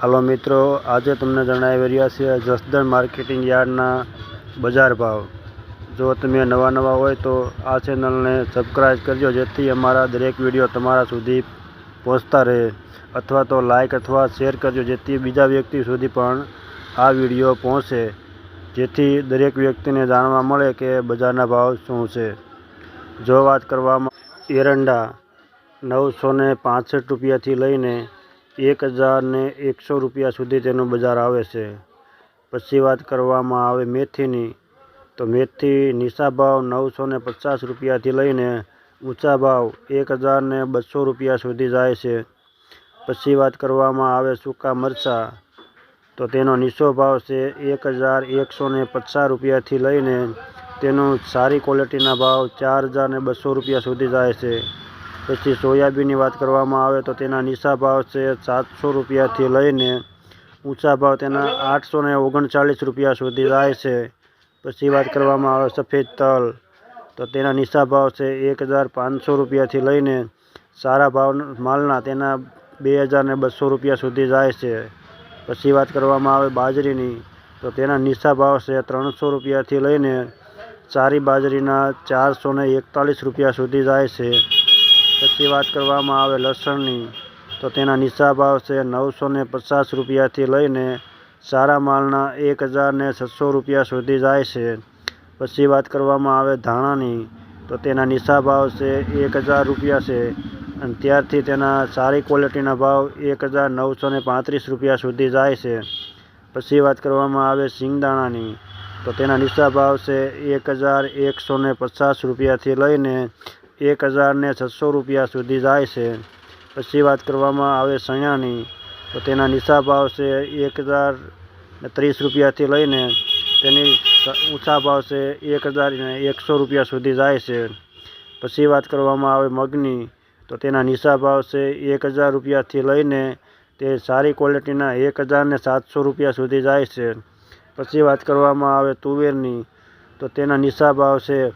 હાલો મિત્રો, આજે તમને જણાવી રહ્યા છીએ જસદણ માર્કેટિંગ યાર્ડના બજાર ભાવ. જો તમે નવા નવા હોય તો આ ચેનલને સબસ્ક્રાઈબ કરજો, જેથી અમારા દરેક વીડિયો તમારા સુધી પહોંચતા રહે. અથવા તો લાઇક અથવા શેર કરજો, જેથી બીજા વ્યક્તિ સુધી પણ આ વીડિયો પહોંચે, જેથી દરેક વ્યક્તિને જાણવા મળે કે બજારના ભાવ શું છે. જો વાત કરવામાં એરંડા નવસો ને રૂપિયાથી લઈને એક હજારને એકસો રૂપિયા સુધી તેનું બજાર આવે છે. પછી વાત કરવામાં આવે મેથીની, તો મેથી નીચા ભાવ નવસો ને પચાસ રૂપિયાથી લઈને ઊંચા ભાવ એક હજારને બસો રૂપિયા સુધી જાય છે. પછી વાત કરવામાં આવે સૂકા મરચાં, તો તેનો નીચો ભાવ છે એક હજાર એકસો ને પચાસ રૂપિયાથી લઈને તેનો સારી ક્વોલિટીના ભાવ ચાર હજાર બસો રૂપિયા સુધી જાય છે. પછી સોયાબીનની વાત કરવામાં આવે તો તેના નીચા ભાવ છે સાતસો રૂપિયાથી લઈને ઊંચા ભાવ તેના આઠસો ને ઓગણચાલીસ રૂપિયા સુધી જાય છે. પછી વાત કરવામાં આવે સફેદ તલ, તો તેના નીચા ભાવ છે એક હજાર પાંચસો રૂપિયાથી લઈને સારા ભાવ માલના તેના બે હજાર ને બસો રૂપિયા સુધી જાય છે. પછી વાત કરવામાં આવે બાજરીની, તો તેના નીચા ભાવ છે ત્રણસો રૂપિયાથી લઈને સારી બાજરીના ચારસો એકતાલીસ રૂપિયા સુધી જાય છે. પછી વાત કરવામાં આવે લસણની, તો તેના નીચા ભાવ છે નવસો ને પચાસ રૂપિયાથી લઈને સારા માલના એક હજાર ને છસો રૂપિયા સુધી જાય છે. પછી વાત કરવામાં આવે ધાણાની, તો તેના નીચા છે એક હજાર રૂપિયા છે અને ત્યારથી તેના સારી ક્વોલિટીના ભાવ એક હજાર નવસો ને પાંત્રીસ રૂપિયા સુધી જાય છે. પછી વાત કરવામાં આવે સિંગદાણાની, તો તેના નીચા છે એક હજાર એકસો ને પચાસ રૂપિયાથી લઈને એક હજારને છસો રૂપિયા સુધી જાય છે. પછી વાત કરવામાં આવે સણિયાની તો તેના નીચા છે એક હજાર ત્રીસ રૂપિયાથી લઈને તેની ઊંચા ભાવ છે એક હજાર ને એકસો રૂપિયા સુધી જાય છે. પછી વાત કરવામાં આવે મગની, તો તેના નીચા ભાવ છે એક હજાર રૂપિયાથી લઈને તે સારી ક્વોલિટીના એક હજારને સાતસો રૂપિયા સુધી જાય છે. પછી વાત કરવામાં આવે તુવેરની, તો તેના નીચા ભાવ છે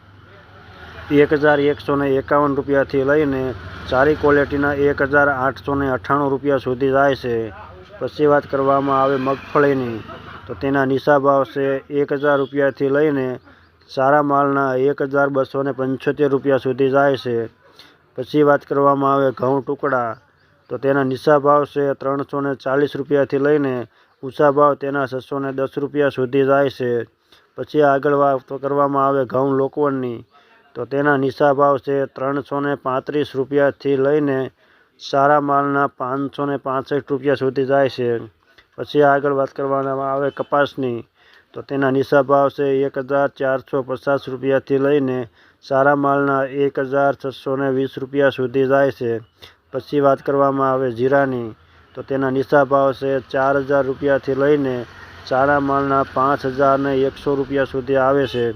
એક હજાર એકસો ને એકાવન રૂપિયાથી લઈને સારી ક્વોલિટીના એક હજાર આઠસો ને અઠ્ઠાણું રૂપિયા સુધી જાય છે. પછી વાત કરવામાં આવે મગફળીની, તો તેના નિશા ભાવ છે એક હજાર રૂપિયાથી લઈને સારા માલના એક હજાર બસો ને પંચોતેર રૂપિયા સુધી જાય છે. પછી વાત કરવામાં આવે ઘઉં ટુકડા, તો તેના નીચા ભાવ છે ત્રણસો ને ચાલીસ રૂપિયાથી લઈને ઊંચા ભાવ તેના છસો ને દસ રૂપિયા સુધી જાય છે. પછી આગળ વાત કરવામાં આવે ઘઉં લોકવણની તો તેના નીચા ભાવ છે ત્રણસો ને પાંત્રીસ રૂપિયાથી લઈને સારા માલના પાંચસો ને પાંસઠ રૂપિયા સુધી જાય છે. પછી આગળ વાત કરવામાં આવે કપાસની, તો તેના નીચા ભાવ છે એક હજાર ચારસો પચાસ રૂપિયાથી લઈને સારા માલના એક હજાર છસો ને વીસ રૂપિયા સુધી જાય છે. પછી વાત કરવામાં આવે જીરાની, તો તેના નીચા ભાવ છે ચાર હજાર રૂપિયાથી લઈને સારા માલના પાંચ હજાર ને એકસો રૂપિયા સુધી આવે છે.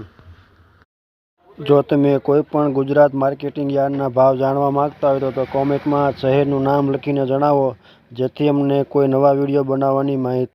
જો તમે કોઈ પણ ગુજરાત માર્કેટિંગ યાર્ડના ભાવ જાણવા માંગતા હોય તો કોમેન્ટમાં શહેરનું નામ લખીને જણાવો, જેથી અમને કોઈ નવા વીડિયો બનાવવાની માહિતી